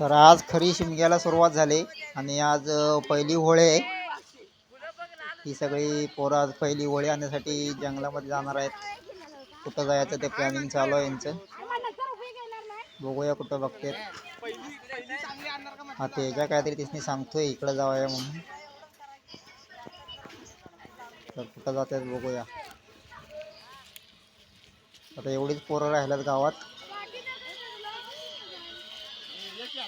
तर आज खरी शिमग्याला सुरुवात झाली आणि आज पहिली होळी आहे. ही सगळी पोरं आज पहिली होळी आणण्यासाठी जंगलामध्ये जाणार आहेत. कुठं जायचं ते प्लॅनिंग चालू आहे यांचं. बघूया कुठं बघते. हा त्याच्या काहीतरी तिसनी सांगतोय इकडं जाऊया म्हणून. तर कुठं जातात बघूया. आता एवढीच पोरं राहिल्यात गावात.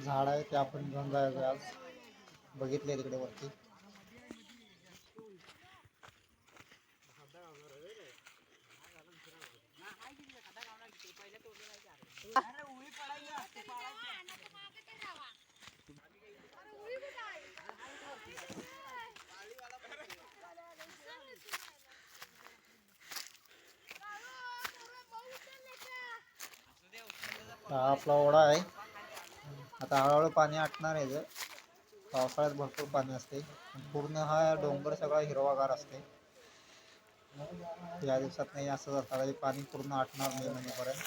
झाड आहे ते आपण घेऊन जायचं आज. बघितले तिकडे वरती. हा आपला ओढा आहे. आता हळूहळू पाणी आटणार आहे जर पावसाळ्यात भरपूर पाणी असते. पूर्ण हा डोंगर सगळा हिरवागार असते. या दिवसात नाही असं जातं पाणी पूर्ण आटणार नाही महिन्यापर्यंत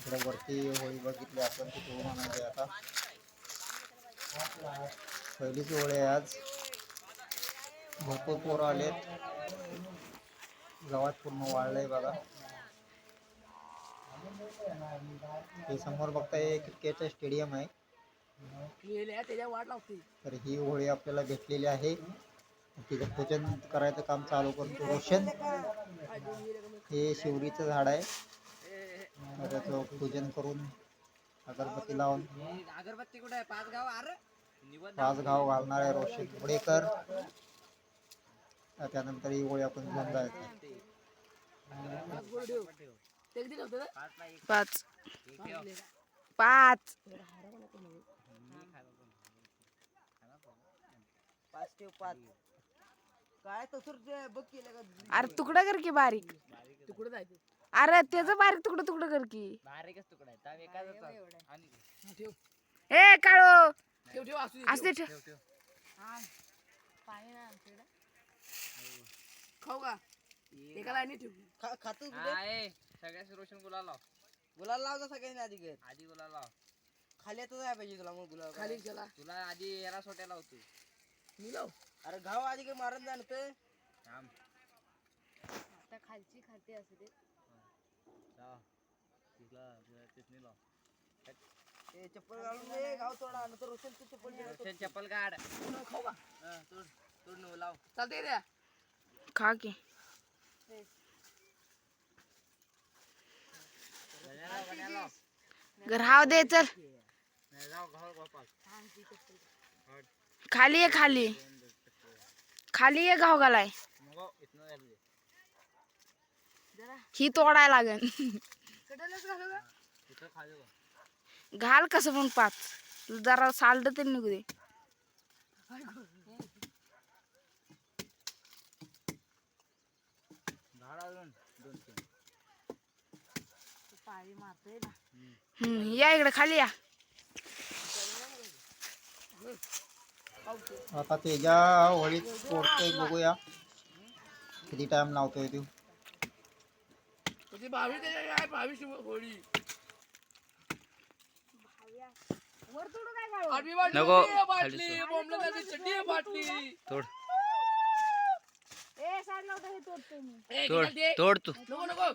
इकडे वरती होळी बघितली आपण तिथे म्हणायचे आता. पहिलीच होळी आहे आज. भरपूर पोरं आलेत. गावात पूर्ण वाढलंय बघा. हे समोर बघताय क्रिकेटचं स्टेडियम आहे. तर ही होळी आपल्याला भेटलेली आहे. तिथं पूजन करायचं काम चालू करतो रोशन. हे शिवरीचं झाड आहे. त्याचं पूजन करून अगरबत्ती लावून अगरबत्ती कुठे पाच गाव पाच गाव घालणार आहे रोशन पुडेकर त्यानंतर ही होळी आपण घेऊन जायचं. पाच पाच. काय अरे तुकडा कर की बारीक. अरे त्याचं बारीक तुकडं तुकडं कर की. बारीकच तुकडा आणि ए काळो. ठेव ठेव असू असते ठेव. खाऊ का? एका लाईनी ठेव. खातो सगळ्या रोशन गुलाल लाव. गुलाल लावता सगळ्यांनी आधी घर आधी गुलाल लाव. खाली आता जाय पाहिजे तुला मग गुलाल खाली चला. तुला आधी याला सोट्या लावतो मी लाव. अरे घाव आधी काय मारून जाणतं थांब. खालची खाते असते जा. तुला तुला तिथनी लाव. ते चप्पल घालून दे घाव तोडा नंतर रोशन तू चप्पल घे. रोशन चप्पल काढ. खाऊ का? हं, तोड तोड नऊ लाव. चालते द्या खा की. राव दे चल. खाली आहे खाली. खाली आहे घाव घालाय. ही तोडायला लागेल घाल कसं पण पाच जरा साल्ड तरी निघू दे. दोन तीन हम्म, या इकडे खाली या. आता तेजा होळीत पोडतोय बघूया. किती टाइम लावतोय तू. म्हणजे बावीस काय बावीस होळी? आठवी बाटली नको, होती, खाली बाटली. सोड. बोंबलण्याची चड्डी आहे, बाटली. तोड. ए, तोड. किती दे? तोड तू. नको नको.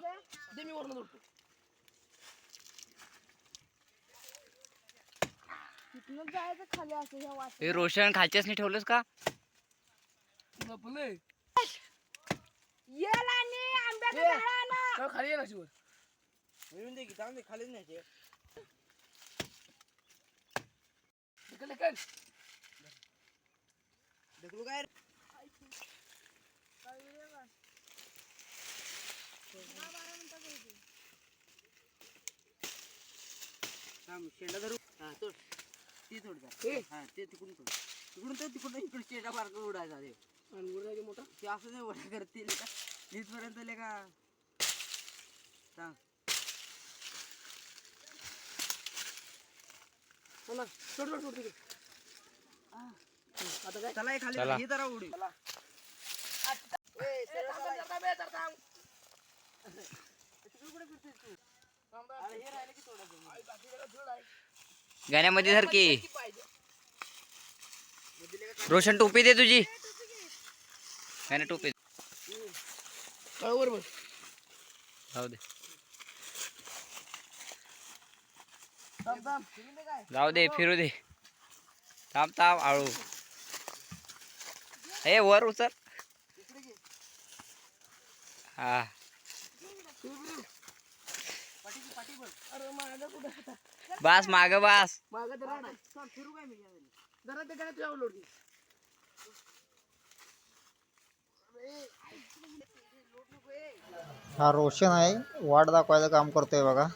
दे मी वरनं तोडतो. हे रोशन खालच्याच नाही ठेवलंस का. ये खाली ये ना शिवर मिळून दे की जाऊन दे खालीच नाही ढकल ढकल ढकलू काय शेंडा धरू. हा तोड. ते तोडचा हे? हा ते तिकडून तोड तिकडून तर तिकडून इकडे स्टेटा मार्ग उडायचा ते आणि मोठा? ते असं नाही करतील. का इथपर्यंत ले का? सांग चला सोड सोड सोड तिथे हं, आता काय? चला हे खाली चला. हे जरा उडी. ए, ए, जरा थांब. तिकडे कुठे गाण्यामध्ये पाहिजे? रोशन टोपी दे तुझी. गाण्या टोपी जाऊ दे. जाऊ दे फिरू दे. थांब थांब आळू. हे वर उचल. हा. बास माग बास मागं तर राहणार. चल, फिरू काय मी जरा ते काय तुझ्या लोट घे. अरे, लोट नको, ए. हा रोशन आहे वाट दाखवायचं काम करतोय बघा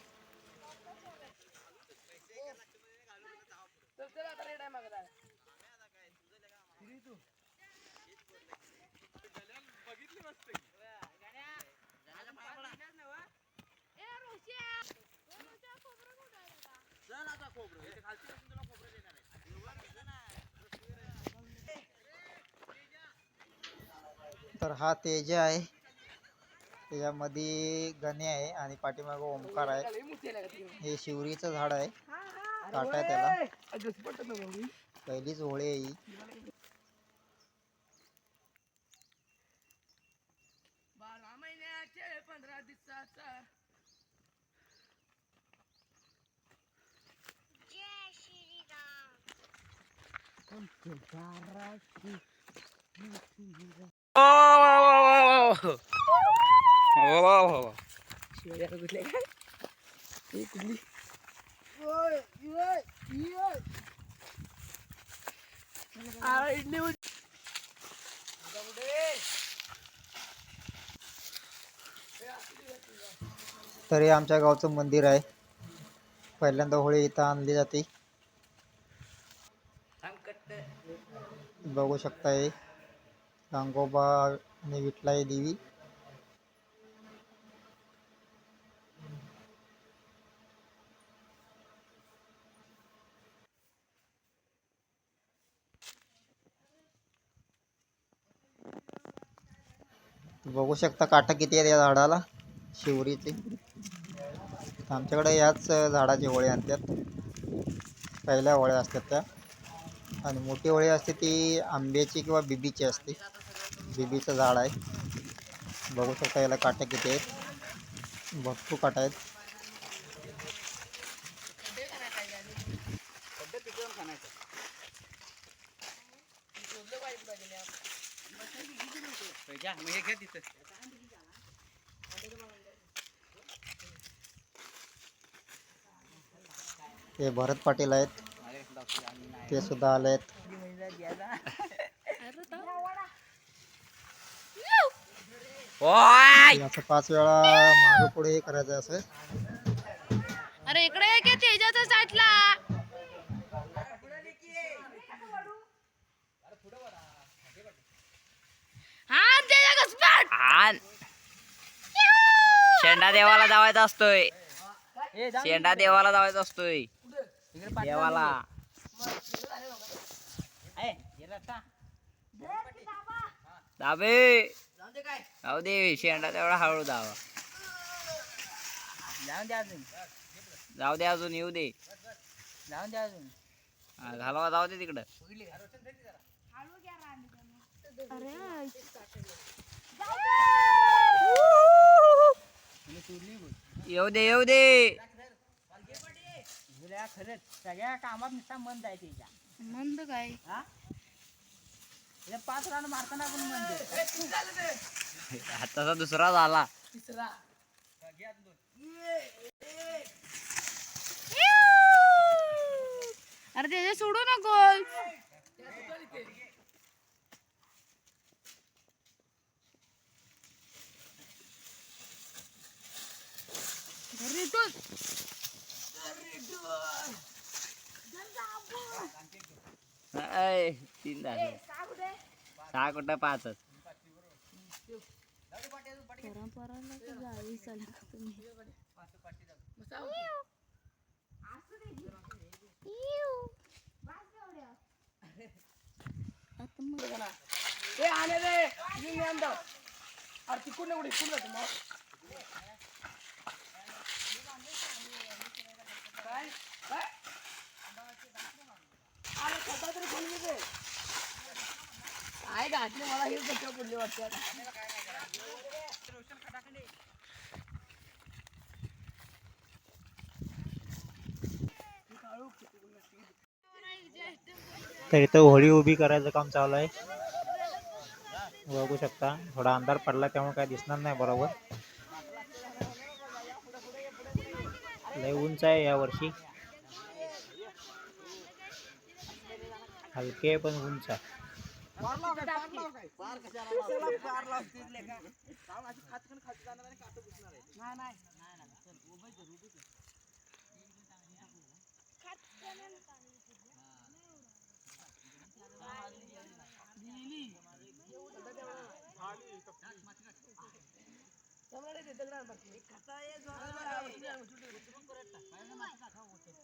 तर हा तेज आहे. त्याच्यामध्ये गणे आहे आणि पाठीमागं ओमकार आहे? हे शिवरीचं झाड आहे. काटा आहे त्याला. पहिलीच होळी आहे ही. बारा महिन्याचे तर हे आमच्या गावचं मंदिर आहे. पहिल्यांदा होळी इथं आणली जाते. बघू शकता हे गांगोबा आणि विठलाई देवी. बघू शकता काटा किती आहेत या झाडाला शिवरीचे आमच्याकडे याच झाडाचे होळी आणतात. पहिल्या होळ्या असतात त्या. आणि मोठी होळी असते ती आंब्याची किंवा बिबीची असते. बिबीचं झाड आहे. बघू शकता याला काटा किती आहेत. भरपूर काटा आहेत. ते भरत पाटील आहेत. ते सुद्धा आले आहेत ओय! हे असं पाच वेळा मागे पुढे हे करायचं असं. अरे इकडे ये की हा तेजा आण शेंडा देवाला दावायचा असतोय. शेंडा देवाला दावायचा असतोय. देवाला. दाबे. जाऊ दे काय? जाऊ दे शेंडा तेवढा हळू दावा जाऊन दे अजून. जाऊ दे अजून येऊ दे. जाऊन दे अजून. हा, घालवा जाऊ दे तिकडं. येऊ दे येऊ दे. खरंच. सगळ्या कामात नुसता मन जायचे तिच्या मंद काय? हे? पाच राऊंड मारताना पण मन जाते आताचा दुसरा झाला. तिसरा. अरे तेजा सोडू नको. तीन झाले. सहा कुठं पाचच. ए आले रे मी अरे तिकडून उडी, इकडून जातो मग काय काय अरे स्वतः तरी खोल मी ते काय मला हे कशा पडले वाटते तर इथं होळी उभी करायचं काम चालू आहे. बघू शकता थोडा अंधार पडला त्यामुळे काय दिसणार नाही बरोबर. लय उंच आहे या वर्षी. हलके पण उंच. आहे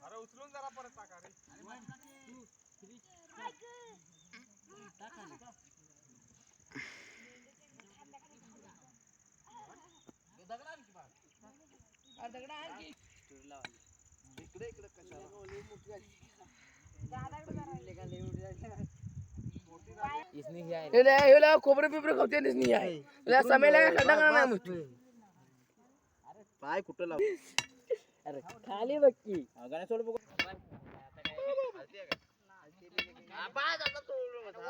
अरे उचलून जरा परत टाका रे. खोबरं बिबरं खावते नाही आहे. लय समेला काय खड्डा करणार नाही मग. पाय कुठं लाव? खाली बघ की.